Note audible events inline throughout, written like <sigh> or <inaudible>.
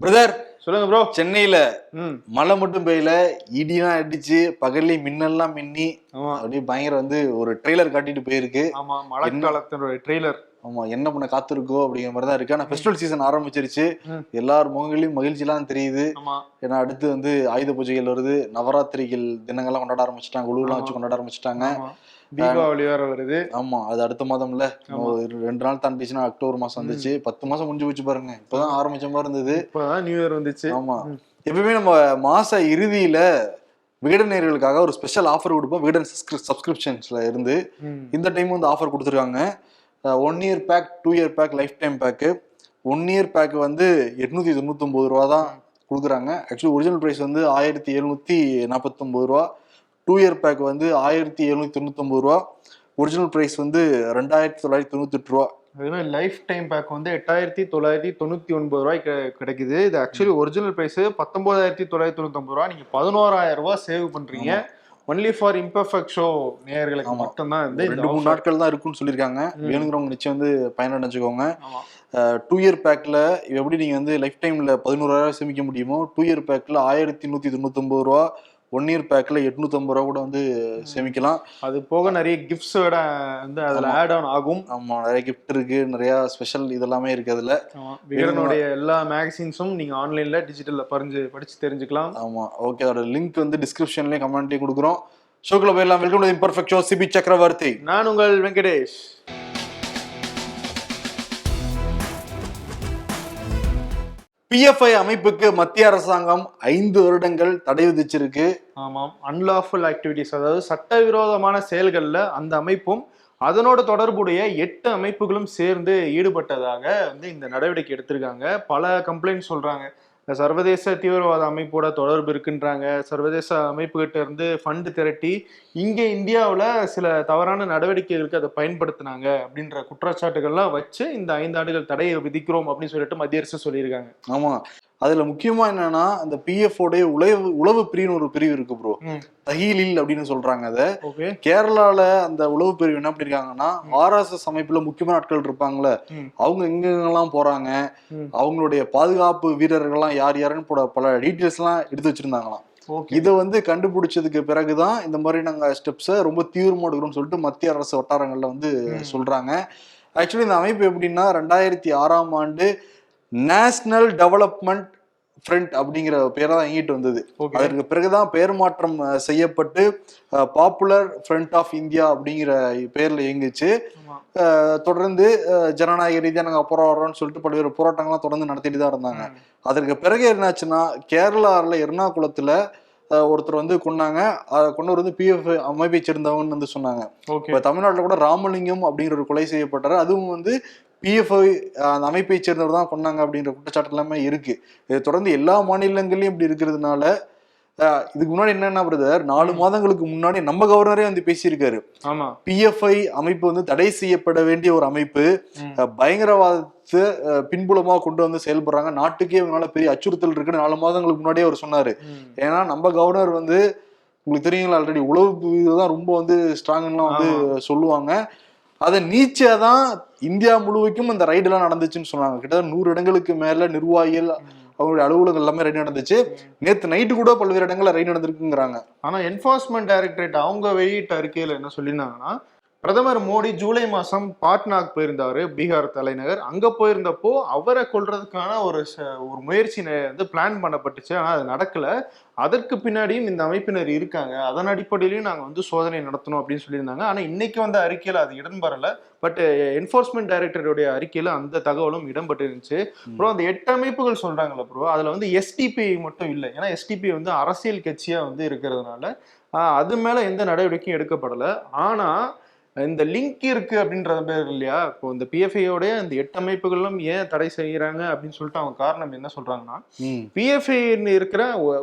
Brother சொல்லுங்க bro சென்னையில மழை மட்டும் பெய்யல இடிலாம் அடிச்சு பகல்ல மின்னல்லாம் மின்னி அப்படியே பயங்கர வந்து ஒரு ட்ரெய்லர் காட்டிட்டு போயிருக்கு. ஆமா மழைக்காலத்தினுடைய ட்ரெய்லர் ஆமா என்ன பண்ண காத்திருக்கோ அப்படிங்கிற மாதிரி தான் இருக்கு. ஆனா ஃபெஸ்டிவல் சீசன் ஆரம்பிச்சிருச்சு. எல்லார் முகங்களையும் மகிழ்ச்சிலாம் தெரியுது. ஏன்னா அடுத்து வந்து ஆயுத பூஜைகள் வருது. நவராத்திரிகள் தினங்கள்லாம் கொண்டாட ஆரம்பிச்சிட்டாங்க. உழுவுலாம் வச்சு கொண்டாட ஆரம்பிச்சிட்டாங்க. தீபாவளி வேற வருது. ஆமா அது அடுத்த மாதம்ல. ரெண்டு நாள் தாண்டிச்சுன்னா அக்டோபர் மாசம் வந்துச்சு. பத்து மாசம் முடிஞ்சு போச்சு பாருங்க. இப்பதான் ஆரம்பிச்ச மாதிரி இருந்தது. இப்பதான் நியூ இயர் வந்துச்சு. ஆமா. எப்பவுமே நம்ம மாச இறுதியில விகடன் நேயர்களுக்காக ஒரு ஸ்பெஷல் ஆஃபர் கொடுப்போம். விகடன் சப்ஸ்கிரிப்ஷன்ஸ்ல இருந்து. இந்த டைம் வந்து ஆஃபர் கொடுத்துருக்காங்க. One year pack two year pack lifetime bag one year pack வந்து எட்நூத்தி தொண்ணூத்தொம்பது ரூபா தான் கொடுக்குறாங்க. ஆக்சுவலி ஒரிஜினல் ப்ரைஸ் வந்து ஆயிரத்தி எழுநூத்தி நாற்பத்தொம்பது ரூபா. டூ இயர் பேக் வந்து ஆயிரத்தி எழுநூத்தி தொண்ணூத்தொம்பது ரூபா. ஒரிஜினல் ப்ரைஸ் வந்து ரெண்டாயிரத்தி தொள்ளாயிரத்தி தொண்ணூத்தெட்டு ரூபா. அதுவே லைஃப் டைம் பேக் வந்து எட்டாயிரத்தி தொள்ளாயிரத்தி தொண்ணூத்தி ஒன்பது ரூபாய் கிடைக்குது. இது ஆக்சுவலி ஒரிஜினல் பிரைஸ் பத்தொன்பதாயிரத்தி தொள்ளாயிரத்தி தொண்ணூத்தி ரூபாய் நீங்க பதினோராயிரம் ரூபாய் சேவ் பண்றீங்க. ஒன்லி ஃபார் இம்பர்ஃபெக்ட் ஷோ நேயர்களுக்கு. மட்டும்தான் வந்து ரெண்டு மூணு. நாட்கள் தான் இருக்குன்னு சொல்லியிருக்காங்க வேணுங்கிறவங்க நிச்சயம் வந்து பயனடைஞ்சுக்கோங்க டூ இயர் பேக்ல எப்படி நீங்க வந்து லைஃப் டைம்ல பதினோராயிரம் சேமிக்க முடியுமோ டூ இயர் பேக்ல ஆயிரத்தி நூத்தி தொண்ணூத்தொன்பது ரூபா ஒன் இயர் பேக்ல எட்நூத்தம்பது ரூபா கூட வந்து சேமிக்கலாம். அது போக நிறைய கிஃப்ட்ஸ் வந்து அதுல ஆட் ஆன் ஆகும். ஆமா நிறைய கிஃப்ட் இருக்கு. நிறைய ஸ்பெஷல் இதெல்லாமே இருக்கு அதுல. விகடனுடைய எல்லா மேகசின்ஸும் நீங்க ஆன்லைன்ல டிஜிட்டல்ல பறிஞ்சு படிச்சு தெரிஞ்சுக்கலாம். ஆமா ஓகே அதோட லிங்க் வந்து டிஸ்கிரிப்ஷன்லயும் கமெண்ட்லயும் கொடுக்குறோம். ஷோக்குள்ள போயிடலாம். Welcome to imperfect show Sibi Chakravarthy நான் உங்கள் வெங்கடேஷ். பிஎஃப்ஐ அமைப்புக்கு மத்திய அரசாங்கம் ஐந்து வருடங்கள் தடை விதிச்சிருக்கு. ஆமாம். அன்லாஃபுல் ஆக்டிவிட்டிஸ் அதாவது சட்டவிரோதமான செயல்களில் அந்த அமைப்பும் அதனோட தொடர்புடைய எட்டு அமைப்புகளும் சேர்ந்து ஈடுபட்டதாக வந்து இந்த நடவடிக்கை எடுத்திருக்காங்க. பல கம்ப்ளைண்ட் சொல்றாங்க. இந்த சர்வதேச தீவிரவாத அமைப்போட தொடர்பு இருக்குன்றாங்க. சர்வதேச அமைப்புகிட்ட இருந்து ஃபண்டு திரட்டி இங்கே இந்தியாவில் சில தவறான நடவடிக்கைகளுக்கு அதை பயன்படுத்தினாங்க அப்படின்ற குற்றச்சாட்டுகள்லாம் வச்சு இந்த ஐந்து ஆண்டுகள் தடையை விதிக்கிறோம் அப்படின்னு சொல்லிட்டு மத்திய அரசு சொல்லியிருக்காங்க. ஆமா. அதுல முக்கியமா என்னன்னா அந்த பிஎஃப் உடைய உளவு உளவு பிரிவுன்னு ஒரு பிரிவு இருக்கு ப்ரோ. தஹீலில் அப்படின்னு சொல்றாங்க அதை. கேரளால அந்த உளவு பிரிவு என்ன பண்ணிருக்காங்கன்னா ஆர்எஸ்எஸ் அமைப்புல முக்கியமான ஆட்கள் இருப்பாங்கல்ல. அவங்க எங்கெங்கெல்லாம் போறாங்க. அவங்களுடைய பாதுகாப்பு வீரர்கள்லாம் யார் யாருன்னு போட பல டீட்டெயில்ஸ் எல்லாம் எடுத்து வச்சிருந்தாங்களாம். இதை வந்து கண்டுபிடிச்சதுக்கு பிறகுதான் இந்த மாதிரி நாங்க ஸ்டெப்ஸை ரொம்ப தீவிரமா எடுக்கிறோம்னு சொல்லிட்டு மத்திய அரசு வட்டாரங்கள்ல வந்து சொல்றாங்க. ஆக்சுவலி இந்த அமைப்பு எப்படின்னா ரெண்டாயிரத்தி ஆறாம் ஆண்டு நேஷனல் டெவலப்மெண்ட் ஃப்ரண்ட் அப்படிங்கிற பேரை தான் இயங்கிட்டு வந்தது. அதற்கு பிறகுதான் பெயர் மாற்றம் செய்யப்பட்டு பாப்புலர் ஃப்ரண்ட் ஆஃப் இந்தியா அப்படிங்கிற பேர்ல இயங்குச்சு. தொடர்ந்து ஜனநாயக ரீதியா நாங்க போராடுறோம்னு சொல்லிட்டு பல்வேறு போராட்டங்கள்லாம் தொடர்ந்து நடத்திட்டு தான் இருந்தாங்க. அதற்கு பிறகு என்னாச்சுன்னா கேரளாவில் எர்ணாகுளத்துல ஒருத்தர் வந்து கொண்டாங்க அதை கொண்டவர் வந்து பிஎஃப் அமைப்பை சேர்ந்தவங்கன்னு வந்து சொன்னாங்க. இப்ப தமிழ்நாட்டுல கூட ராமலிங்கம் அப்படிங்கிற ஒரு கொலை செய்யப்பட்டாரு. அதுவும் வந்து பிஎஃப்ஐ அந்த அமைப்பை சேர்ந்தவர் தான் கொண்டாங்க அப்படின்ற குற்றச்சாட்டு எல்லாமே இருக்கு. இதை தொடர்ந்து எல்லா மாநிலங்கள்லயும் இப்படி இருக்கிறதுனால இதுக்கு முன்னாடி என்னன்னா பிரதர் நாலு மாதங்களுக்கு முன்னாடி நம்ம கவர்னரே வந்து பேசியிருக்காரு. ஆமா. பிஎஃப்ஐ அமைப்பு வந்து தடை செய்யப்பட வேண்டிய ஒரு அமைப்பு பயங்கரவாதத்தை பின்புலமா கொண்டு வந்து செயல்படுறாங்க. நாட்டுக்கே இவங்களால பெரிய அச்சுறுத்தல் இருக்குன்னு நாலு மாதங்களுக்கு முன்னாடியே அவர் சொன்னாரு. ஏன்னா நம்ம கவர்னர் வந்து உங்களுக்கு தெரியுங்களா ஆல்ரெடி உளவு தான் ரொம்ப வந்து ஸ்ட்ராங்லாம் வந்து சொல்லுவாங்க. அதை நீச்சா தான் இந்தியா முழுவதுக்கும் அந்த ரைடெல்லாம் நடந்துச்சுன்னு சொன்னாங்க. கிட்டத்தட்ட நூறு இடங்களுக்கு மேல நிர்வாகிகள் அவங்களுடைய அலுவலகம் எல்லாமே ரைடு நடந்துச்சு. நேத்து நைட்டு கூட பல்வேறு இடங்கள்ல ரைடு நடந்திருக்குங்கிறாங்க. ஆனா என்போர்ஸ்மெண்ட் டைரக்டரேட் அவங்க வெளியிட்ட அறிக்கையில என்ன சொல்லியிருந்தாங்கன்னா பிரதமர் மோடி ஜூலை மாசம் பாட்னாக்கு போயிருந்தாரு. பீகார் தலைநகர். அங்க போயிருந்தப்போ அவரை கொல்றதுக்கான ஒரு ஒரு முயற்சி வந்து பிளான் பண்ணப்பட்டுச்சு. ஆனா அது நடக்கல. அதற்கு பின்னாடியும் இந்த அமைப்பினர் இருக்காங்க. அதன் அடிப்படையிலையும் நாங்க வந்து சோதனை நடத்தணும் அப்படின்னு சொல்லியிருந்தாங்க. ஆனா இன்னைக்கு வந்த அறிக்கையில அது இடம்பெறல. பட் என்போர்ஸ்மெண்ட் டைரக்டருடைய அறிக்கையில அந்த தகவலும் இடம்பெற்று இருந்துச்சு ப்ரோ அந்த எட்டு அமைப்புகள் சொல்றாங்கல்ல ப்ரோ அதுல வந்து எஸ்டிபி மட்டும் இல்லை. ஏன்னா எஸ்டிபி வந்து அரசியல் கட்சியா வந்து இருக்கிறதுனால அது மேல எந்த நடவடிக்கையும் எடுக்கப்படல. ஆனா இந்த லிங்க் இருக்கு அப்படின்றது பேர் இல்லையா? இப்போ இந்த பிஎஃப்ஐயோடைய இந்த எட்டு அமைப்புகளும் ஏன் தடை செய்யறாங்க அப்படின்னு சொல்லிட்டு அவங்க காரணம் என்ன சொல்றாங்கன்னா ம். பிஎஃப்ஐ இருக்கிற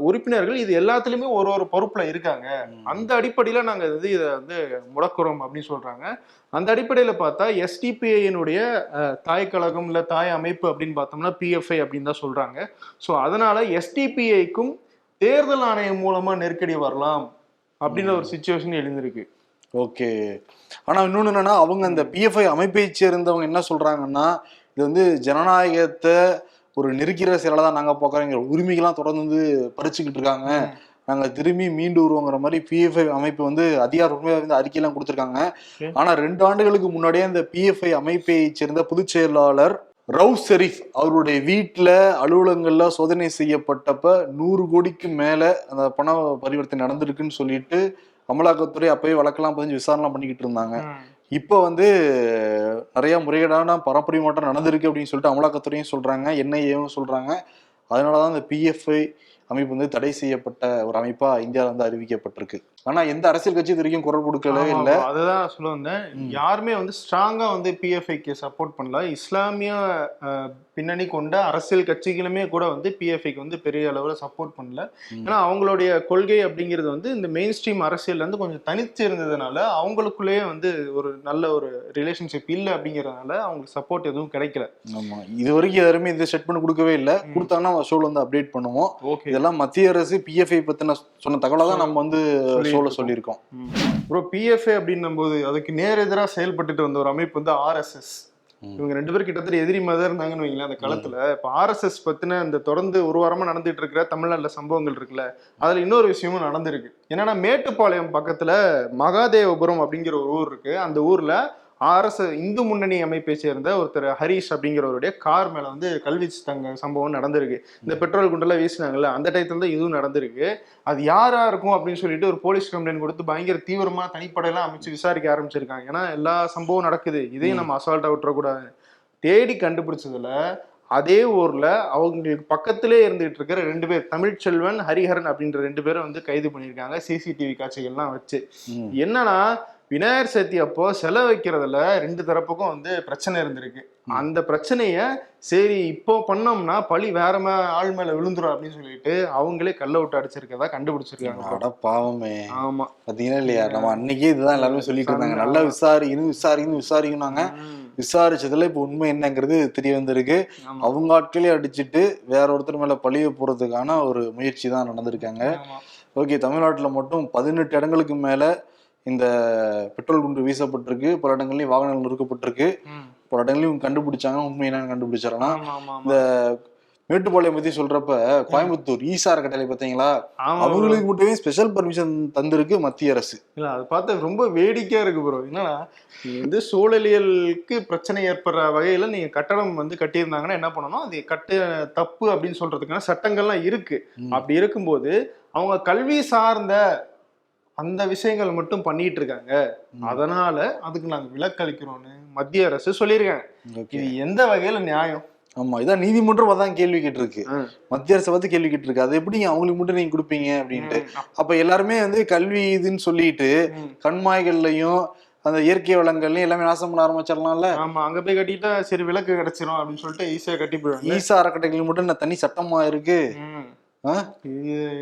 உறுப்பினர்கள் இது எல்லாத்துலயுமே ஒரு ஒரு பொறுப்புல இருக்காங்க. அந்த அடிப்படையில நாங்க வந்து இதை வந்து முடக்குறோம் அப்படின்னு சொல்றாங்க. அந்த அடிப்படையில பார்த்தா எஸ்டிபிஐனுடைய தாய் கழகம் இல்ல தாய் அமைப்பு அப்படின்னு பார்த்தோம்னா பிஎஃப்ஐ அப்படின்னு தான் சொல்றாங்க. ஸோ அதனால எஸ்டிபிஐக்கும் தேர்தல் ஆணையம் மூலமா நெருக்கடி வரலாம் அப்படின்ற ஒரு சுச்சுவேஷன் எழுந்திருக்கு. ஓகே. ஆனா இன்னொன்னு என்னன்னா அவங்க அந்த பிஎஃப்ஐ அமைப்பை சேர்ந்தவங்க என்ன சொல்றாங்கன்னா இது வந்து ஜனநாயகத்தை ஒரு நெருக்கிற செயலை தான் நாங்க பார்க்கறோம் எங்க உரிமைகள்லாம் தொடர்ந்து வந்து பறிச்சுக்கிட்டு இருக்காங்க. நாங்க திரும்பி மீண்டு வருவோங்கிற மாதிரி பிஎஃப்ஐ அமைப்பு வந்து அதிகாரப்பூர்வமாக வந்து அறிக்கையெல்லாம் கொடுத்துருக்காங்க. Okay. ஆனா ரெண்டு ஆண்டுகளுக்கு முன்னாடியே அந்த பிஎஃப்ஐ அமைப்பை சேர்ந்த பொதுச் செயலாளர் ரவுஸ் ஷெரீப் அவருடைய வீட்டுல அலுவலகங்கள்ல சோதனை செய்யப்பட்டப்ப நூறு கோடிக்கு மேல அந்த பண பரிவர்த்தனை நடந்திருக்குன்னு சொல்லிட்டு அமலாக்கத்துறை அப்பவே வழக்கெல்லாம் பதிஞ்சு விசாரணை பண்ணிக்கிட்டு இருந்தாங்க. இப்போ வந்து நிறைய முறைகேடான பரப்பரிமாற்றம் நடந்திருக்கு அப்படின்னு சொல்லிட்டு அமலாக்கத்துறையும் சொல்றாங்க என்ஐஏவும் சொல்றாங்க. அதனாலதான் இந்த பிஎஃப்ஐ அமைப்பு வந்து தடை செய்யப்பட்ட ஒரு அமைப்பா இந்தியாவில் வந்து அறிவிக்கப்பட்டிருக்கு. ஆனா எந்த அரசியல் கட்சி இது வரைக்கும் குரல் கொடுக்கவே ஆமா, இல்லை. அதுதான் சொல்ல வந்தேன். யாருமே வந்து ஸ்ட்ராங்கா வந்து பிஎஃப்ஐக்கு சப்போர்ட் பண்ணல. இஸ்லாமிய பின்னணி கொண்ட அரசியல் கட்சிகளுமே கூட வந்து பிஎஃப்ஐக்கு வந்து பெரிய அளவுல சப்போர்ட் பண்ணல. ஏன்னா அவங்களுடைய கொள்கை அப்படிங்கிறது வந்து இந்த மெயின் ஸ்ட்ரீம் அரசியல்ல இருந்து கொஞ்சம் தனிச்சு இருந்ததுனால அவங்களுக்குள்ளேயே வந்து ஒரு நல்ல ஒரு ரிலேஷன்ஷிப் இல்லை அப்படிங்கறதுனால அவங்களுக்கு சப்போர்ட் எதுவும் கிடைக்கல. ஆமா. இது வரைக்கும் யாருமே இதை செட் பண்ணி கொடுக்கவே இல்லை. கொடுத்தாங்கன்னா ஷோல வந்து அப்டேட் பண்ணுவோம். ஓகே. இதெல்லாம் மத்திய அரசு பிஎஃப்ஐ பத்தின சொன்ன தகவலை தான் நம்ம வந்து ஷோல சொல்லியிருக்கோம். ப்ரோ பிஎஃப்ஏ அப்படின்னும் போது அதுக்கு நேர் எதிராக செயல்பட்டுட்டு வந்த ஒரு அமைப்பு வந்து ஆர்எஸ்எஸ் இவங்க ரெண்டு பேரும் கிட்டத்தட்ட எதிரி மாதிரி இருந்தாங்கன்னு வைங்களேன் அந்த களத்துல இப்ப ஆர்எஸ்எஸ் பத்தின இந்த தொடர்ந்து ஒரு வாரமா நடந்துட்டு இருக்கிற தமிழ்நாட்டுல சம்பவங்கள் இருக்குல்ல அதுல இன்னொரு விஷயமும் நடந்திருக்கு. என்னன்னா மேட்டுப்பாளையம் பக்கத்துல மகாதேவபுரம் அப்படிங்கிற ஒரு ஊர் இருக்கு. அந்த ஊர்ல ஆர்எஸ் இந்து முன்னணி அமைப்பை சேர்ந்த ஒருத்தர் ஹரிஷ் அப்படிங்கிறவருடைய கார் மேல வந்து கல்வி தங்க சம்பவம் நடந்திருக்கு. இந்த பெட்ரோல் குண்டெல்லாம் வீசினாங்கல்ல அந்த டயத்துல தான் இதுவும் நடந்திருக்கு. அது யாரா இருக்கும் அப்படின்னு சொல்லிட்டு ஒரு போலீஸ் கம்ப்ளைண்ட் கொடுத்து பயங்கர தீவிரமா தனிப்படையெல்லாம் அமைச்சு விசாரிக்க ஆரம்பிச்சிருக்காங்க. ஏன்னா எல்லா சம்பவம் நடக்குது. இதையும் நம்ம அசால்ட்டா விட்டுறக்கூடாது. தேடி கண்டுபிடிச்சதுல அதே ஊர்ல அவங்களுக்கு பக்கத்திலே இருந்துகிட்டு இருக்கிற ரெண்டு பேர் தமிழ்ச்செல்வன் ஹரிஹரன் அப்படின்ற ரெண்டு பேரும் வந்து கைது பண்ணியிருக்காங்க. சிசிடிவி காட்சிகள்லாம் வச்சு. என்னன்னா விநாயகர் சதுர்த்தி அப்போ செலவு வைக்கிறதுல ரெண்டு தரப்புக்கும் வந்து பிரச்சனை இருந்திருக்கு. அந்த பிரச்சனைய சரி இப்போ பண்ணோம்னா பழி வேற மே ஆள் மேல விழுந்துரும் அப்படின்னு சொல்லிட்டு அவங்களே கல்ல விட்டு அடிச்சிருக்கதா கண்டுபிடிச்சிருக்காங்க. அட பாவமே. ஆமா. பாத்தீங்கன்னா இல்லையா? நம்ம அன்னைக்கே இதுதான் எல்லாருமே சொல்லிட்டு இருந்தாங்க. நல்லா விசாரிக்கணும் விசாரிக்கணும் விசாரிக்கணும்னாங்க. விசாரிச்சதுல இப்ப உண்மை என்னங்கிறது தெரிய வந்திருக்கு. அவங்க ஆட்களே அடிச்சிட்டு வேற ஒருத்தர் மேல பழிய போறதுக்கான ஒரு முயற்சி தான் நடந்திருக்காங்க. ஓகே தமிழ்நாட்டுல மட்டும் பதினெட்டு இடங்களுக்கு மேல இந்த பெட்ரோல் குண்டு வீசப்பட்டிருக்கு பல இடங்கள்லயும் வாகனங்கள் நிறுக்கப்பட்டிருக்கு. பல இடங்களையும் கண்டுபிடிச்சாங்க உண்மை என்னன்னு கண்டுபிடிச்சிடலாம் ஆமா, ஆமா, ஆமா. இந்த மேட்டுப்பாளையம் பத்தி சொல்றப்ப கோயம்புத்தூர் ஈசா அறக்கட்டளை பாத்தீங்களா. அவங்களுக்கு மட்டுமே ஸ்பெஷல் பர்மிஷன் தந்திருக்கு மத்திய அரசு இல்ல அது பார்த்தா ரொம்ப வேடிக்கையா இருக்கு ப்ரோ என்னன்னா வந்து சூழலியலுக்கு பிரச்சனை ஏற்படுற வகையில நீங்க கட்டடம் வந்து கட்டியிருந்தாங்கன்னா என்ன பண்ணணும் அது கட்டு தப்பு அப்படின்னு சொல்றதுக்கான சட்டங்கள்லாம் இருக்கு. அப்படி இருக்கும்போது அவங்க கல்வி சார்ந்த அந்த விஷயங்கள் மட்டும் பண்ணிட்டு இருக்காங்க. அதனால அதுக்கு நாங்க விலக்களிக்கிறோம்னு மத்திய அரசு சொல்லியிருக்காங்க. இது எந்த வகையில நியாயம் ஆமா இதான் நீதிமன்றம் அதான் கேள்வி கேட்டிருக்கு. மத்திய அரசு பார்த்து கேள்வி கேட்டிருக்கு அது எப்படிங்க அவங்களுக்கு மட்டும் நீங்க கொடுப்பீங்க அப்படின்ட்டு. அப்ப எல்லாருமே வந்து கல்வி இதுன்னு சொல்லிட்டு. கண்மாய்கள்லயும் அந்த இயற்கை வளங்கள்லயும் எல்லாமே நாசம் பண்ண ஆரம்பிச்சிடலாம்ல ஆமா அங்க போய் கட்டிட்டா சரி விளக்கு கிடைச்சிரும் அப்படின்னு சொல்லிட்டு ஈஸியா கட்டி போயிடுவாங்க ஈசா அறக்கட்டளைகள் மட்டும் தனி சட்டமா இருக்கு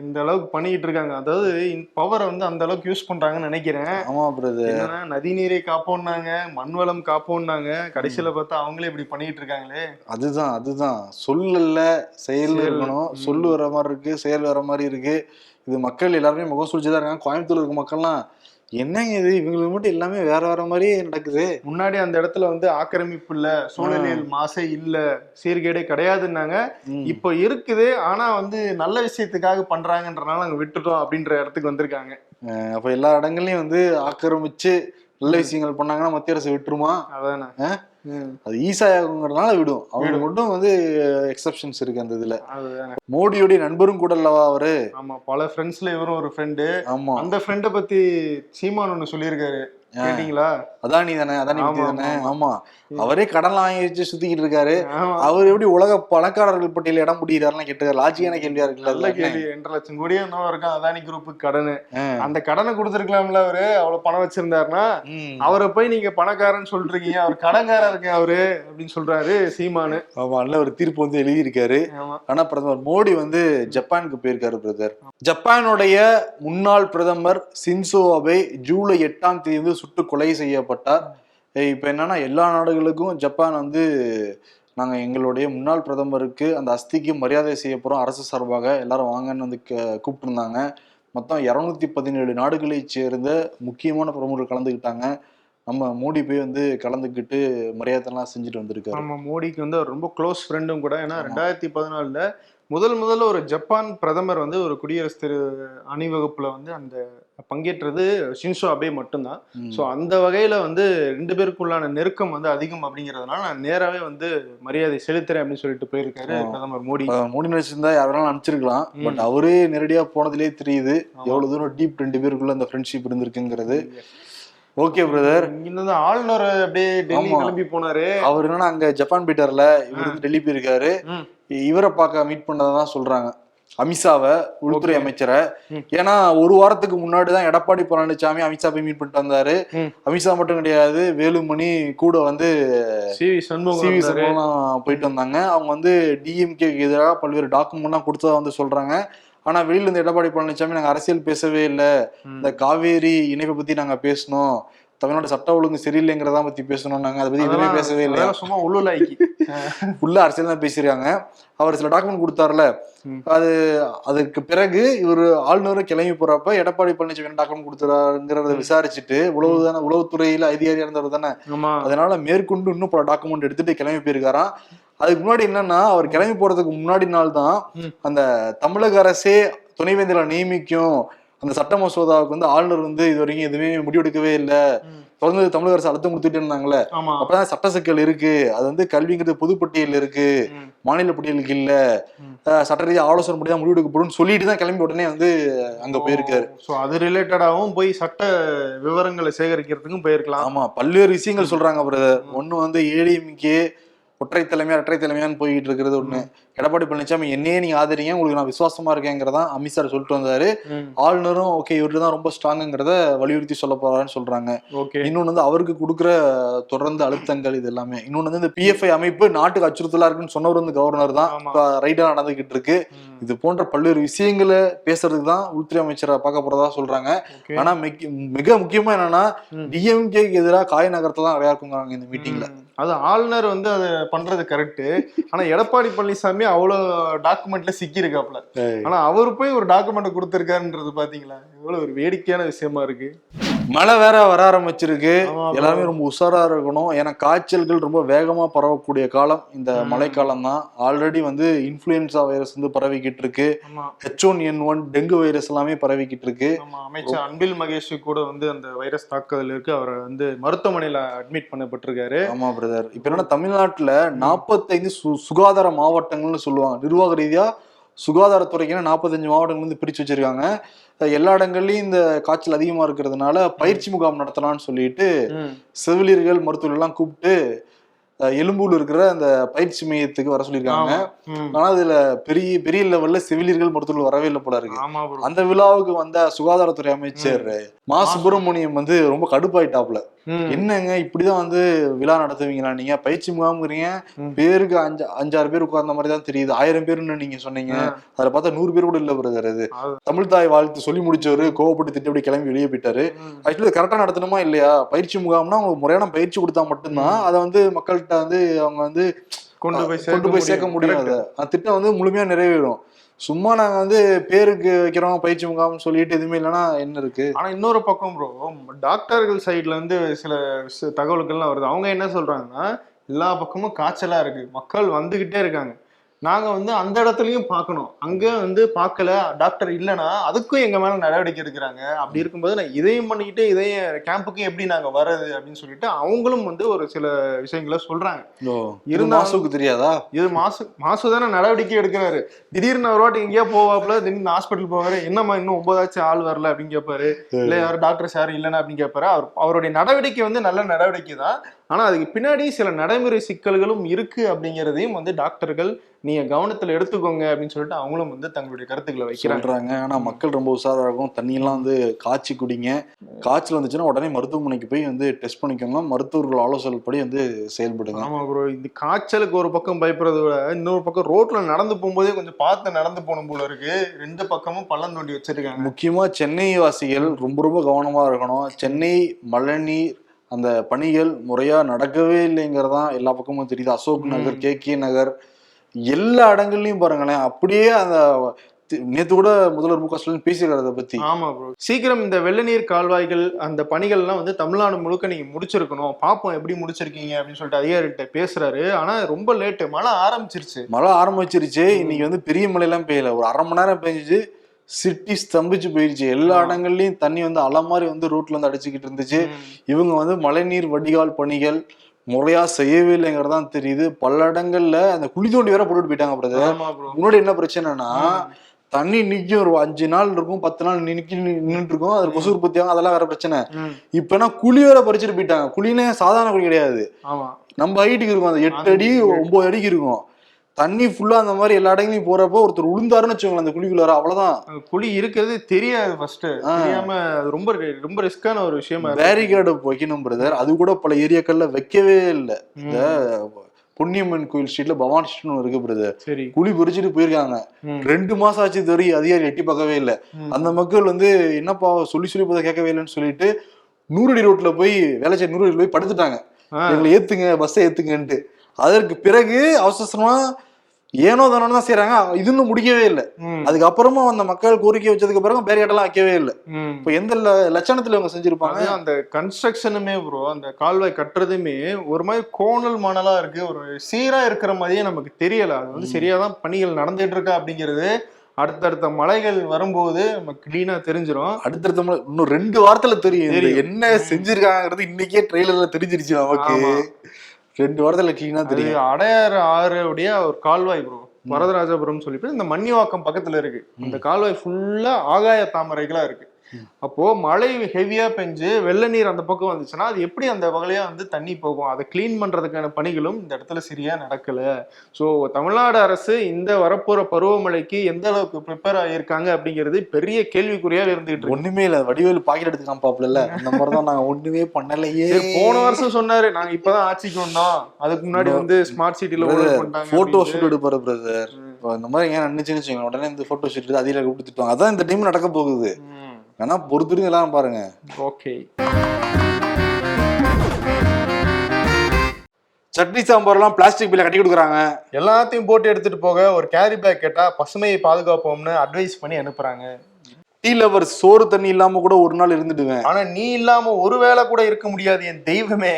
இந்த அளவுக்கு பண்ணிட்டு இருக்காங்க. அதாவது பவரை வந்து அந்த அளவுக்கு யூஸ் பண்றாங்கன்னு நினைக்கிறேன். ஆமா பிரதர் நதி நீரை காப்போம்னாங்க மண் வளம் காப்போம்னாங்க. கடைசியில பார்த்தா அவங்களே இப்படி பண்ணிட்டு இருக்காங்களே. அதுதான் அதுதான். சொல்லல செயல் செயல். இருக்கணும். சொல்லு வர மாதிரி இருக்கு செயல் வர மாதிரி இருக்கு. இது மக்கள் எல்லாருமே முகம் சுழிச்சுதான் இருக்காங்க. கோயம்புத்தூர்ல இருக்க மக்கள்லாம் என்னங்க இது? இவங்களுக்கு மட்டும் எல்லாமே வேற வேற மாதிரியே நடக்குது. முன்னாடி அந்த இடத்துல வந்து ஆக்கிரமிப்பு இல்ல சூழலியல் மாசே இல்ல சீர்கேடே கிடையாதுன்னாங்க. இப்போ இருக்குது ஆனா வந்து நல்ல விஷயத்துக்காக பண்றாங்கன்றனால அங்க விட்டுட்டோம் அப்படின்ற இடத்துக்கு வந்திருக்காங்க. அப்ப எல்லா இடங்கள்லயும் வந்து ஆக்கிரமிச்சு நல்ல விஷயங்கள் பண்ணாங்கன்னா மத்திய அரசு விட்டுருமா? அதானே. அது ஈசாயாகுங்கிறதுனால விடும். அவங்க மட்டும் வந்து எக்ஸப்ஷன்ஸ் இருக்கு அந்த இதுல. மோடியோடைய நண்பரும் கூட அல்லவா அவரு? ஆமா பல ஃப்ரெண்ட்ஸ்ல இவரும் ஒரு ஃப்ரெண்டு ஆமா. அந்த ஃப்ரெண்டை பத்தி சீமான் ஒண்ணு சொல்லியிருக்காரு. கேட்டீங்களா? அதானி தானே அதானி தானே? ஆமா, அவரே கடன் வாங்கி வச்சு சுத்திக்கிட்டு இருக்காரு. அவர் எப்படி உலக பணக்காரர்கள் பட்டியல இடம் பிடிக்கிறாருன்னு கேட்டு லாஜிக்கான கேள்வியா நல்ல இருக்குல்ல கேள்வி. ரெண்டரை லட்சம் கோடியே என்ன இருக்கும். அதானி குரூப்புக்கு கடனு. அந்த கடனை கொடுத்துருக்கலாம்ல அவரு. அவ்வளவு பணம் வச்சிருந்தாருன்னா. அவரை போய் நீங்க பணக்காரன்னு சொல்றீங்க. அவர் கடன்காரர் அவரு அப்படின்னு சொல்றாரு சீமானு. ஆமா நல்ல ஒரு தீர்ப்பு வந்து எழுதியிருக்காரு. ஆனா பிரதமர் மோடி வந்து ஜப்பானுக்கு போயிருக்காரு பிரதர். ஜப்பானுடைய முன்னாள் பிரதமர் சின்சோ அபே ஜூலை எட்டாம் தேதி சுட்டு கொலை செய்யப்பட்டார். இப்ப என்னன்னா எல்லா நாடுகளுக்கும் ஜப்பான் வந்து நாங்க எங்களுடைய முன்னாள் பிரதமருக்கு அந்த அஸ்திக்கு மரியாதை செய்ய போறோம். அரசு சார்பாக எல்லாரும் வாங்கன்னு வந்து கூப்பிட்டு இருந்தாங்க மொத்தம் இரநூத்தி பதினேழு நாடுகளைச் சேர்ந்த முக்கியமான பிரமுகர்கள் கலந்துக்கிட்டாங்க. நம்ம மோடி போய் வந்து கலந்துக்கிட்டு மரியாதைலாம் செஞ்சுட்டு வந்திருக்காரு. நம்ம மோடிக்கு வந்து அவர் ரொம்ப க்ளோஸ் ஃப்ரெண்டும் கூட. ஏன்னா. ரெண்டாயிரத்தி பதினாலுல முதல் முதல்ல ஒரு ஜப்பான் பிரதமர் வந்து ஒரு குடியரசு திரு அணிவகுப்புல வந்து அந்த பங்கேற்றது ஷின்சோ அபே மட்டும்தான். ஸோ அந்த வகையில வந்து ரெண்டு பேருக்குள்ளான நெருக்கம் வந்து அதிகம் அப்படிங்கிறதுனால நான் நேராவே வந்து மரியாதை செலுத்துறேன் அப்படின்னு சொல்லிட்டு போயிருக்காரு. பிரதமர் மோடி மோடி நினைச்சிருந்தா யாரெல்லாம் அனுப்பிச்சிருக்கலாம். பட் அவரே நேரடியா போனதுலயே தெரியுது. எவ்வளவு தூரம் டீப் ரெண்டு பேருக்குள்ள அந்த ஃப்ரெண்ட்ஷிப் இருந்திருக்குங்கிறது ஓகே பிரதர் இங்க இருந்து ஆளுநர் அப்படியே டெல்லி. கிளம்பி போனாரு அவர் என்னன்னா அங்க ஜப்பான் போயிட்டார்ல இவர் வந்து டெல்லி போயிருக்காரு. இவரை பார்க்க மீட் பண்ணதான் சொல்றாங்க அமித்ஷாவை உள்துறை. அமைச்சரை. ஏன்னா ஒரு வாரத்துக்கு முன்னாடி தான் எடப்பாடி பழனிசாமி அமித்ஷா போய் மீட் பண்ணிட்டு வந்தாரு. அமித்ஷா மட்டும் கிடையாது வேலுமணி கூட வந்து சிவி. சண்முகம் போயிட்டு வந்தாங்க அவங்க வந்து டிஎம்கே எதிராக பல்வேறு டாக்குமெண்ட்லாம் கொடுத்ததா வந்து சொல்றாங்க ஆனா வெளியில இருந்து எடப்பாடி பழனிசாமி நாங்க அரசியல் பேசவே இல்லை. இந்த காவேரி இணைப்பை பத்தி நாங்க பேசணும் தமிழ்நாடு சட்ட ஒழுங்கு சரியில்லைங்கிறத பத்தி பேசணும் நாங்க அதை பத்தி எதுவுமே பேசவே இல்லை சும்மா உள்ளுலாய்க்கு <laughs> உள்ள அரசியல் தான் பேசிருக்காங்க அவர் சில டாக்குமெண்ட் கொடுத்தாருல. அது அதுக்கு பிறகு இவர் ஆளுநரும் கிளம்பி போறப்ப எடப்பாடி பழனிசாமி டாக்குமெண்ட் கொடுத்துறாருங்கிறத விசாரிச்சுட்டு உளவு தானே உளவுத்துறையில அதிகாரியா இருந்தவர் தானே. அதனால மேற்கொண்டு இன்னும் பல டாக்குமெண்ட் எடுத்துட்டு கிளம்பி போயிருக்காராம். அதுக்கு முன்னாடி என்னன்னா அவர் கிளம்பி போறதுக்கு முன்னாடி நாள் தான். அந்த தமிழக அரசே துணைவேந்தரை நியமிக்கும் அந்த சட்ட மசோதாவுக்கு வந்து ஆளுநர் வந்து இது வரைக்கும் எதுவுமே முடிவெடுக்கவே இல்லை. தொடர்ந்து தமிழக அரசு அழுத்தம் கொடுத்துட்டு இருந்தாங்கல்ல. ஆமா. அப்பதான் சட்ட சிக்கல் இருக்கு. அது வந்து கல்விங்கிறது பொதுப்பட்டியல் இருக்கு. மாநில பட்டியலுக்கு இல்ல. சட்ட ரீதியா ஆலோசனை தான் முடிவெடுக்கப்படும் சொல்லிட்டு தான் கிளம்பி உடனே வந்து அங்க போயிருக்காரு. சோ அது ரிலேட்டடாவும் போய் சட்ட விவரங்களை சேகரிக்கிறதுக்கும் போயிருக்கலாம். ஆமா பல்வேறு விஷயங்கள் சொல்றாங்க பிரதர் ஒண்ணு வந்து ஏடிஎம்கே ஒற்றை தலைமையா இரட்டை தலைமையான்னு போயிட்டு இருக்கிறது ஒண்ணு எடப்பாடி பழனிசாமி என்னையே நீங்க ஆதரிங்க உங்களுக்கு நான் விசுவாசமா இருக்கேங்கிறதா அமித்ஷா சொல்லிட்டு வந்தாரு. ஆளுநரும் ஓகே இவரு தான் ரொம்ப ஸ்ட்ராங்குங்கிறத வலியுறுத்தி சொல்ல போறாருன்னு சொல்றாங்க இன்னொன்னு வந்து அவருக்கு கொடுக்குற தொடர்ந்து அழுத்தங்கள் இது எல்லாமே இன்னொன்னு வந்து இந்த பிஎஃப்ஐ அமைப்பு நாட்டுக்கு அச்சுறுத்தலா இருக்குன்னு சொன்னவர் வந்து கவர்னர் தான். இப்ப ரைடா நடந்துகிட்டு இருக்கு. இது போன்ற பல்வேறு விஷயங்களை பேசுறதுக்கு தான் உள்துறை அமைச்சரை பார்க்க போறதா சொல்றாங்க ஆனா மிக- மிக முக்கியமா என்னன்னா. டிஎம்கேக்கு எதிராக காய நகரத்தை தான் நிறையா இருக்குங்கிறாங்க இந்த மீட்டிங்ல. அது ஆளுநர் வந்து அதை பண்றது கரெக்ட் ஆனா எடப்பாடி பழனிசாமி அவ்வளவு டாக்குமெண்ட்ல சிக்கி இருக்காப்ல ஆனா அவர் போய் ஒரு டாக்குமெண்ட் கொடுத்திருக்காருன்றது பாத்தீங்களா? எவ்வளவு ஒரு வேடிக்கையான விஷயமா இருக்கு. மழை வேற வர ஆரம்பிச்சிருக்கு. எல்லாருமே ரொம்ப உஷாரா இருக்கணும். ஏன்னா காய்ச்சல்கள் ரொம்ப வேகமா பரவக்கூடிய காலம் இந்த. மழைக்காலம் தான் ஆல்ரெடி வந்து இன்ஃபுளுன்சா வைரஸ் வந்து பரவிக்கிட்டு இருக்கு. H one N one dengue virus எல்லாமே பரவிக்கிட்டு இருக்கு. அமைச்சர் அன்பில் மகேஷ் கூட வந்து அந்த வைரஸ் தாக்குதல் இருக்கு. அவர் வந்து மருத்துவமனையில அட்மிட் பண்ணப்பட்டிருக்காரு. ஆமா பிரதர் இப்ப என்னன்னா தமிழ்நாட்டுல நாற்பத்தைந்து சுகாதார மாவட்டங்கள்னு சொல்லுவாங்க. நிர்வாக ரீதியா சுகாதாரத்துறைக்குன்னு நாற்பத்தஞ்சு மாவட்டங்கள் வந்து பிரிச்சு வச்சிருக்காங்க எல்லா இடங்கள்லயும் இந்த காய்ச்சல் அதிகமா இருக்கிறதுனால பயிற்சி முகாம் நடத்தலாம்னு சொல்லிட்டு. செவிலியர்கள் மருத்துவர்கள் எல்லாம் கூப்பிட்டு அஹ் எலும்பூர்ல இருக்கிற அந்த பயிற்சி மையத்துக்கு வர சொல்லியிருக்காங்க. ஆனா அதுல பெரிய பெரிய லெவல்ல செவிலியர்கள் மருத்துவர்கள் வரவே இல்லை போல இருக்கு. அந்த விழாவுக்கு வந்த சுகாதாரத்துறை அமைச்சர் மா. சுப்பிரமணியம் வந்து ரொம்ப கடுப்பாயிட்டாப்ல. என்னங்க இப்படிதான் வந்து விழா நடத்துவீங்களா நீங்க? பயிற்சி முகாம்ங்கிறீங்க. பேருக்கு அஞ்சு அஞ்சாறு பேர் உட்கார்ந்த மாதிரி தான் தெரியுது. ஆயிரம் பேர்னு நீங்க சொன்னீங்க. அதுல பார்த்தா நூறு பேர் கூட இல்ல பிரதர் அது. தமிழ் தாய் வாழ்த்து சொல்லி முடிச்சவரு கோவப்பட்டு திட்டப்படி கிளம்பி வெளியே போயிட்டாரு. ஆக்சுவலி கரெக்டா நடத்தணுமா இல்லையா? பயிற்சி முகாம்னா அவங்களுக்கு முறையான பயிற்சி கொடுத்தா மட்டும்தான் அதை வந்து மக்கள்கிட்ட வந்து அவங்க வந்து கொண்டு போய் கொண்டு போய் சேர்க்க முடியும். அதை அந்த திட்டம் வந்து முழுமையா நிறைவேறும். சும்மா நாங்க வந்து பேருக்கு வைக்கிறோம் பயிற்சி முகாம்னு சொல்லிட்டு எதுவுமே இல்லைன்னா என்ன இருக்கு? ஆனா இன்னொரு பக்கம் ப்ரோ டாக்டர்கள் சைடுல இருந்து சில தகவல்கள்லாம் வருது. அவங்க என்ன சொல்றாங்கன்னா எல்லா பக்கமும் காய்ச்சலா இருக்கு. மக்கள் வந்துகிட்டே இருக்காங்க. நாங்க வந்து அந்த இடத்துலயும் பார்க்கணும். அங்க வந்து பார்க்கல டாக்டர் இல்லைன்னா அதுக்கும் எங்க மேல நடவடிக்கை எடுக்கிறாங்க. அப்படி இருக்கும்போது நான் இதையும் பண்ணிக்கிட்டு இதையும் கேம்புக்கு எப்படி நாங்க வர்றது அப்படின்னு சொல்லிட்டு அவங்களும் வந்து ஒரு சில விஷயங்களை சொல்றாங்க. இது இருந்தாலும் மாசுக்கு தெரியாதா? இது மாசு மாசு தானே நடவடிக்கை எடுக்கிறாரு. திடீர்னு ஒரு வாட்டி எங்கேயோ போவாப்புல திடீர்னு ஹாஸ்பிட்டல் போவாரு. என்னம்மா இன்னும் ஒன்பதாச்சும் ஆள் வரல அப்படின்னு கேட்பாரு இல்ல யாரும் டாக்டர்ஸ் யாரும் இல்லைன்னா அப்படின்னு கேட்பாரு அவர் அவருடைய நடவடிக்கை வந்து நல்ல நடவடிக்கை தான் ஆனா அதுக்கு பின்னாடி சில நடைமுறை சிக்கல்களும் இருக்கு அப்படிங்கிறதையும் வந்து டாக்டர்கள் நீங்க கவனத்துல எடுத்துக்கோங்க அப்படின்னு சொல்லிட்டு அவங்களும் வந்து தங்களுடைய கருத்துக்களை வைக்கிறாங்க. சொல்றாங்க. ஆனா மக்கள் ரொம்ப உஷாரா இருக்கும். தண்ணி எல்லாம் வந்து காய்ச்சி குடிங்க. காய்ச்சல் வந்துச்சுன்னா உடனே மருத்துவமனைக்கு போய் வந்து டெஸ்ட் பண்ணிக்கோங்க. மருத்துவர்கள் ஆலோசனை படி வந்து செயல்படுங்க. ஆமா ப்ரோ இந்த காய்ச்சலுக்கு ஒரு பக்கம் பயப்படுறத விட இன்னொரு பக்கம் ரோட்ல நடந்து போகும்போதே கொஞ்சம் பார்த்து நடந்து போகணும் போல இருக்கு. ரெண்டு பக்கமும் பள்ளம் தோண்டி வச்சிருக்காங்க. முக்கியமா சென்னை வாசிகள் ரொம்ப ரொம்ப கவனமா இருக்கணும். சென்னை மழைநீர் அந்த பணிகள் முறையா நடக்கவே இல்லைங்கிறதான் எல்லா பக்கமும் தெரியுது. அசோக் நகர் கே கே நகர் எல்லா இடங்கள்லயும் பாருங்களேன். அப்படியே அந்த நேத்து கூட முதல்வர் மு க ஸ்டாலின் பேசியிருக்காரு அதை பத்தி. ஆமா ப்ரோ சீக்கிரம் இந்த வெள்ள நீர் கால்வாய்கள் அந்த பணிகள்லாம் வந்து தமிழ்நாடு முழுக்க நீங்க முடிச்சிருக்கணும். பாப்போம் எப்படி முடிச்சிருக்கீங்க அப்படின்னு சொல்லிட்டு அதிகாரிகிட்ட பேசுறாரு. ஆனா ரொம்ப லேட்டு மழை ஆரம்பிச்சிருச்சு. மழை ஆரம்பிச்சிருச்சு. இன்னைக்கு வந்து பெரிய மழையெல்லாம் பெய்யல. ஒரு அரை மணி நேரம் பெஞ்சிச்சு. சிட்டி ஸ்தம்பிச்சு போயிருச்சு. எல்லா இடங்கள்லயும் தண்ணி வந்து அலை மாதிரி வந்து ரோட்ல வந்து அடிச்சுக்கிட்டு இருந்துச்சு. இவங்க வந்து மழைநீர் வடிகால் பணிகள் முறையா செய்யவே இல்லைங்கிறதான் தெரியுது. பல இடங்கள்ல அந்த குழி தோண்டி வேற போட்டுட்டு போயிட்டாங்க பிரதர் முன்னாடி என்ன பிரச்சனைனா தண்ணி நிக்கும் ஒரு அஞ்சு நாள் இருக்கும் பத்து நாள் நிக்கி நின்றுட்டு இருக்கும். அது கொசு உற்பத்தி ஆகும் அதெல்லாம் வேற பிரச்சனை. இப்பனா குழி வேற பறிச்சுட்டு போயிட்டாங்க. குழினே சாதாரண குழி கிடையாது. நம்ம ஹைட்டுக்கு இருக்கும் அந்த எட்டு அடி ஒன்பது அடிக்கு இருக்கும். தண்ணி ஃபுல்லா அந்த மாதிரி எல்லா இடங்களையும் போறப்போ ஒருத்தர் உளுந்தாருன்னு வச்சுக்கோங்களேன் அந்த குழிக்குள்ளார அவ்வளவுதான். குழி இருக்கிறது தெரியாது ஃபர்ஸ்ட் தெரியாம ரொம்ப ரொம்ப ரிஸ்கான ஒரு விஷயமா. பேரிகேடு வைக்கணும் பிரதர் அது கூட பல ஏரியாக்கள்ல வைக்கவே இல்லை. இந்த பொன்னியம்மன் கோயில் ஸ்ட்ரீட்ல பவானி ஸ்ட்ரீட்னு இருக்கு பிரதர் குழி பறிச்சுட்டு போயிருக்காங்க. ரெண்டு மாசம் ஆச்சு வரைக்கும் அதிகாரி எட்டி பார்க்கவே இல்லை. அந்த மக்கள் வந்து என்னப்பா சொல்லி சொல்லி போதை கேட்கவே இல்லைன்னு சொல்லிட்டு நூறடி ரோட்ல போய் வேலைச்சேரி நூறடி போய் படுத்துட்டாங்க. எங்களை ஏத்துங்க பஸ்ஸை ஏத்துங்கன்ட்டு. அதற்கு பிறகு அவசரமா ஏனோ தானோ தான் செய்யறாங்க இது இன்னும் முடிக்கவே இல்லை. அதுக்கப்புறமா அந்த மக்கள் கோரிக்கை வச்சதுக்கு பிறகு பேரிகாட்டெல்லாம் வைக்கவே இல்லை. இப்போ எந்த லட்சணத்துல இவங்க செஞ்சிருப்பாங்க? அந்த கன்ஸ்ட்ரக்ஷனுமே ப்ரோ அந்த கால்வாய் கட்டுறதுமே ஒரு மாதிரி கோணல் மணலா இருக்கு. ஒரு சீரா இருக்கிற மாதிரியே நமக்கு தெரியல. அது வந்து சரியா தான் பணிகள் நடந்துட்டு இருக்கா அப்படிங்கிறது அடுத்தடுத்த மலைகள் வரும்போது நமக்கு கிளீனா தெரிஞ்சிரும். அடுத்தடுத்த முறை இன்னும் ரெண்டு வாரத்துல தெரியும். என்ன செஞ்சிருக்காங்கிறது இன்னைக்கே ட்ரெய்லர்ல தெரிஞ்சிருச்சு நமக்கு. ரெண்டு வாரத்துல கிளீனா அது தெரியும். அடையாறு ஆறுடைய ஒரு கால்வாய் ப்ரோ வரதராஜபுரம் சொல்லிட்டு இந்த மன்னிவாக்கம் பக்கத்துல இருக்கு. அந்த கால்வாய் ஃபுல்லா ஆகாய தாமரைகளா இருக்கு. அப்போ மழை ஹெவியா பெஞ்சு வெள்ள நீர் அந்த பக்கம் வந்துச்சுன்னா அது எப்படி அந்த வகையா வந்து தண்ணி போகும்? அதை க்ளீன் பண்றதுக்கான பணிகளும் இந்த இடத்துல சரியா நடக்கல. ஸோ தமிழ்நாடு அரசு இந்த வரப்போற பருவமழைக்கு எந்த அளவுக்கு ப்ரிப்பேர் ஆகியிருக்காங்க அப்படிங்கிறது பெரிய கேள்விக்குறியா இருந்துகிட்டு ஒண்ணுமே இல்ல வடிவேலு பாக்கெட் எடுத்து காமிப்பாப்ல அந்த மாதிரிதான் நாங்க ஒண்ணுமே பண்ணலையே. போன வருஷம் சொன்னாரு நாங்க இப்பதான் ஆட்சிக்கு வந்தோம் அதுக்கு முன்னாடி வந்து ஸ்மார்ட் சிட்டில போட்டோ. ஷூட் எடுப்பாரு பிரதர் இந்த மாதிரி ஏன் நினைச்சுன்னு வச்சுக்கோங்க உடனே இந்த போட்டோ ஷூட் அதில கொடுத்துட்டாங்க அதான் இந்த டைம் நடக்க போகுது. வேணா பொறுத்துருங்க எல்லாரும் பாருங்க. ஓகே. சட்னி சாம்பார் எல்லாம் பிளாஸ்டிக் பில்ல கட்டி கொடுக்குறாங்க. எல்லாத்தையும் போட்டு எடுத்துட்டு போக ஒரு கேரி பேக் கேட்டா பசுமையை பாதுகாப்போம்னு அட்வைஸ் பண்ணி அனுப்புறாங்க. டீ லவர் சோறு தண்ணி இல்லாம கூட ஒரு நாள் இருந்துடுவேன். ஆனா நீ இல்லாம ஒரு வேளை கூட இருக்க முடியாது என் தெய்வமே.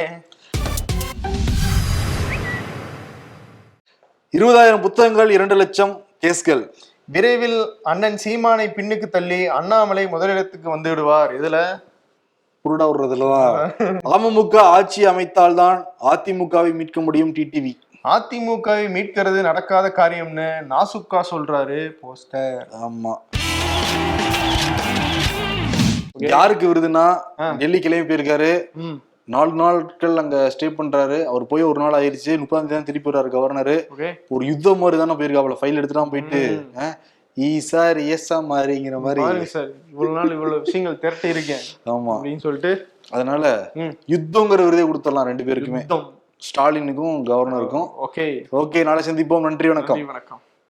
இருபதாயிரம் புத்தகங்கள் இரண்டு லட்சம் கேஸ்கள். விரைவில் அண்ணன் சீமானை பின்னுக்கு தள்ளி அண்ணாமலை முதலிடத்துக்கு வந்து விடுவார் இதுல புருடா விடுறதுலதான் அமமுக ஆட்சி அமைத்தால்தான் அதிமுகவை மீட்க முடியும் டிடிவி. அதிமுகவை மீட்கிறது நடக்காத காரியம்னு நாசுக்கா சொல்றாரு போஸ்டர். ஆமா. யாருக்கு விருதுன்னா. டெல்லி கிளம்பி போயிருக்காரு. நாலு நாட்கள் அங்க ஸ்டே பண்றாரு. அவர் போய் ஒரு நாள் ஆயிருச்சு. முப்பதாம் தேதி தான் திருப்பி வர்றாரு கவர்னரு ஒரு யுத்தம் மாதிரி தானே போயிருக்காப்ல ஃபைல் எடுத்துட்டு போயிட்டு. ம். ஈ சார் எஸ்ஸா மாதிரிங்கிற மாதிரி. சார் இவ்வளவு நாள் இவ்வளவு விஷயங்கள் திரட்டி இருக்கேன் ஆமா. அப்படின்னு சொல்லிட்டு. அதனால. யுத்தங்கிற விருதே கொடுத்துடலாம் ரெண்டு பேருக்குமே. ஸ்டாலினுக்கும் கவர்னருக்கும் ஓகே ஓகே நாளை சந்திப்போம். நன்றி வணக்கம். நன்றி வணக்கம்.